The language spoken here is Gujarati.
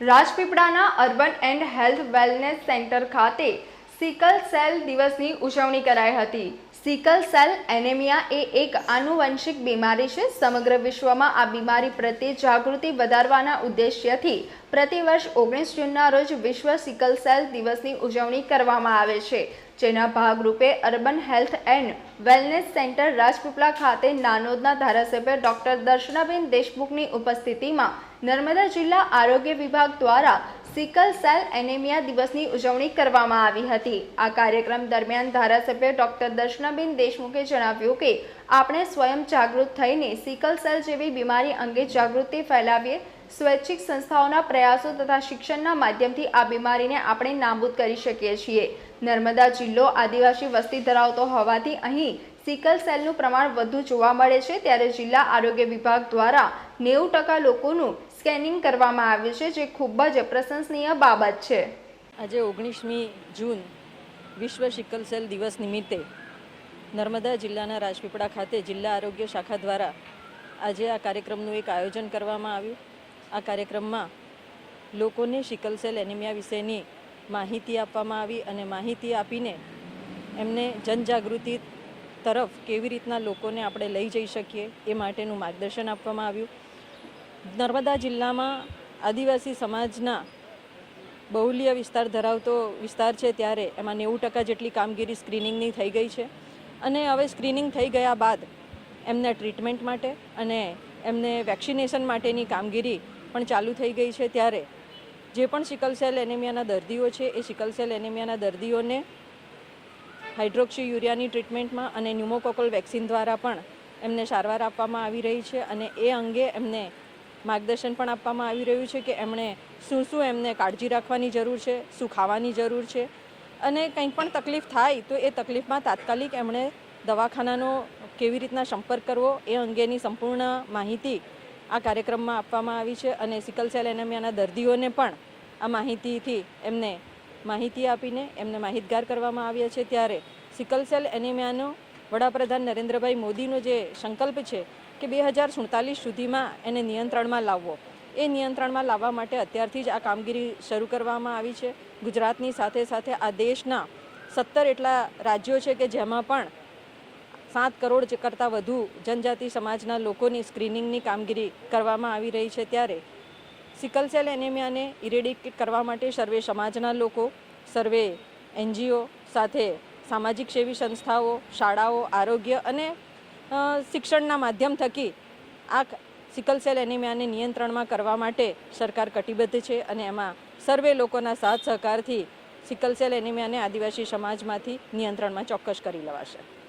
રાજપીપળાના urban and health wellness centre ખાતે સિકલ સેલ દિવસની ઉજવણી કરાઈ હતી. સિકલ સેલ એનેમિયા એ એક આનુવંશિક બીમારી છે. સમગ્ર વિશ્વમાં આ બીમારી પ્રત્યે જાગૃતિ વધારવાના ઉદ્દેશ્યથી પ્રતિવર્ષ ઓગણીસ જૂનના રોજ વિશ્વ સિકલ સેલ દિવસની ઉજવણી કરવામાં આવે છે. જેના ભાગરૂપે urban health and wellness centre Rajpipla ખાતે નાનોદના ધારાસભ્ય ડોક્ટર દર્શનાબેન દેશમુખની ઉપસ્થિતિમાં નર્મદા જિલ્લા આરોગ્ય વિભાગ દ્વારા સિકલ સેલ એનેમિયા દિવસની ઉજવણી કરવામાં આવી હતી. આ કાર્યક્રમ દરમિયાન ધારાસભ્ય ડોક્ટર દર્શનાબેન દેશમુખે જણાવ્યું કે, આપણે સ્વયં જાગૃત થઈને સિકલ સેલ જેવી બીમારી અંગે જાગૃતિ ફેલાવીએ સ્વૈચ્છિક સંસ્થાઓના પ્રયાસો તથા શિક્ષણના માધ્યમથી આ બીમારીને આપણે નાબૂદ કરી શકીએ છીએ. નર્મદા જિલ્લો આદિવાસી વસ્તી ધરાવતો હોવાથી અહીં સિકલ સેલનું પ્રમાણ વધુ જોવા મળે છે. ત્યારે જિલ્લા આરોગ્ય વિભાગ દ્વારા નેવું ટકા લોકોનું સ્કેનિંગ કરવામાં આવ્યું છે, જે ખૂબ જ પ્રશંસનીય બાબત છે. આજે ઓગણીસમી જૂન વિશ્વ સિકલ સેલ દિવસ નિમિત્તે નર્મદા જિલ્લાના રાજપીપળા ખાતે જિલ્લા આરોગ્ય શાખા દ્વારા આજે આ કાર્યક્રમનું એક આયોજન કરવામાં આવ્યું. આ કાર્યક્રમમાં લોકોને સિકલ સેલ એનિમિયા વિશેની માહિતી આપવામાં આવી અને માહિતી આપીને એમને જનજાગૃતિ તરફ કેવી રીતના લોકોને આપણે લઈ જઈ શકીએ એ માટેનું માર્ગદર્શન આપવામાં આવ્યું. નર્મદા જિલ્લામાં આદિવાસી સમાજના બહુલીય વિસ્તાર ધરાવતો વિસ્તાર છે ત્યારે એમાં નેવું ટકા જેટલી કામગીરી સ્ક્રીનિંગની થઈ ગઈ છે અને હવે સ્ક્રીનિંગ થઈ ગયા બાદ એમને ટ્રીટમેન્ટ માટે અને એમને વેક્સિનેશન માટેની કામગીરી પણ ચાલુ થઈ ગઈ છે ત્યારે. જે પણ સિકલ સેલ એનેમિયાના દર્દીઓ છે, એ સિકલ સેલ એનેમિયાના દર્દીઓને હાઇડ્રોક્સી યુરિયાની ટ્રીટમેન્ટમાં અને ન્યુમોકોકલ વેક્સિન દ્વારા પણ એમને સારવાર આપવામાં આવી રહી છે અને એ અંગે એમને માર્ગદર્શન પણ આપવામાં આવી રહ્યું છે કે એમણે શું શું એમને કાળજી રાખવાની જરૂર છે, શું ખાવાની જરૂર છે. અને કંઈ પણ તકલીફ થાય તો એ તકલીફમાં તાત્કાલિક એમણે દવાખાનાનો કેવી રીતના સંપર્ક કરવો એ અંગેની સંપૂર્ણ માહિતી આ કાર્યક્રમમાં આપવામાં આવી છે અને સિકલ સેલ એનેમિયાના દર્દીઓને પણ આ માહિતીથી એમને માહિતી આપીને એમને માહિતગાર કરવામાં આવ્યા છે. ત્યારે સિકલ સેલ એનેમિયાનો વડાપ્રધાન નરેન્દ્રભાઈ મોદીનો જે સંકલ્પ છે કે બે હજાર સુડતાલીસ સુધીમાં એને નિયંત્રણમાં લાવવો. એ નિયંત્રણમાં લાવવા માટે અત્યારથી જ આ કામગીરી શરૂ કરવામાં આવી છે. ગુજરાતની સાથે સાથે આ દેશના સત્તર એટલા રાજ્યો છે કે જેમાં પણ સાત કરોડ કરતાં વધુ જનજાતિ સમાજના લોકોની સ્ક્રીનિંગની કામગીરી કરવામાં આવી રહી છે ત્યારે સિકલ સેલ એનેમિયાને ઇરેડિકેટ કરવા માટે સર્વે સમાજના લોકો, સર્વે એનજીઓ સાથે સામાજિક સેવી સંસ્થાઓ, શાળાઓ, આરોગ્ય અને શિક્ષણના માધ્યમ થકી આ સિકલ સેલ એનિમિયાને નિયંત્રણમાં કરવા માટે સરકાર કટિબદ્ધ છે અને એમાં સર્વે લોકોના સાથ સહકારથી સિકલ સેલ એનિમિયાને આદિવાસી સમાજમાંથી નિયંત્રણમાં ચોક્કસ કરી લેવાશે.